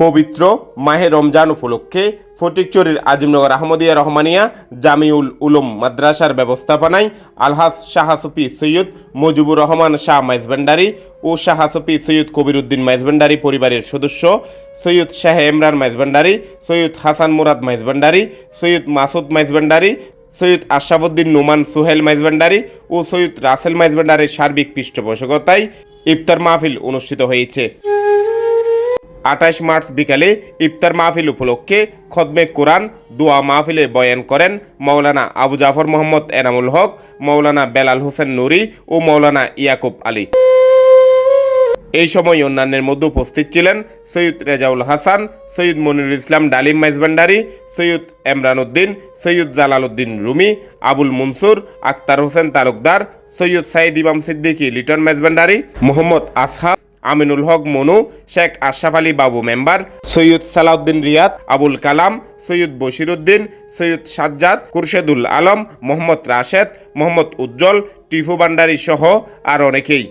পবিত্র মাহে রমজান উপলক্ষে ফটিকচুরির আজিমনগর আহমদিয়া রহমানিয়া জামিউল উলুম মাদ্রাসার ব্যবস্থাপনায় আলহাস শাহাসফি সৈয়দ মুজিবুর রহমান শাহ মাইজভান্ডারি ও শাহাসফি সৈয়দ কবিরুদ্দিন মাইজভান্ডারি পরিবারের সদস্য, সৈয়দ শাহ ইমরান মাইজভান্ডারি সৈয়দ হাসান মুরাদ মাইজভান্ডারি সৈয়দ মাসুদ মাইজভান্ডারি সৈয়দ আশাফুদ্দিন নোমান সুহেল মাইজভান্ডারি ও সৈয়দ রাসেল মাইজভান্ডারির সার্বিক পৃষ্ঠপোষকতায় ইফতার মাহফিল অনুষ্ঠিত হয়েছে। আঠাশ মার্চ বিকালে ইফতার মাহফিল উপলক্ষে খদমে কোরআন, দোয়া মাহফিলে বয়ান করেন মৌলানা আবু জাফর মোহাম্মদ এনামুল হক মৌলানা বেলাল হোসেন নুরি ও মৌলানা ইয়াকুব আলী। এই সময় অন্যান্যের মধ্যে উপস্থিত ছিলেন সৈয়দ রেজাউল হাসান, সৈয়দ মনির ইসলাম ডালিম মাইজভান্ডারি সৈয়দ এমরান উদ্দিন সৈয়দ জালাল উদ্দিন রুমি, আবুল মনসুর, আক্তার হোসেন তালুকদার, সৈয়দ সাইদ ইমাম সিদ্দিকী লিটন মাইজভান্ডারি মোহাম্মদ আসহাব আমিনুল হক মনু, শেখ আশরাফ আলী বাবু মেম্বার, সৈয়দ সালাউদ্দিন রিয়াদ, আবুল কালাম, সৈয়দ বশিরুদ্দিন, সৈয়দ সাজ্জাদ কুরশেদুল আলম, মোহাম্মদ রাশেদ, মোহাম্মদ উজ্জ্বল, টিফু ভান্ডারী সহ আর অনেকেই।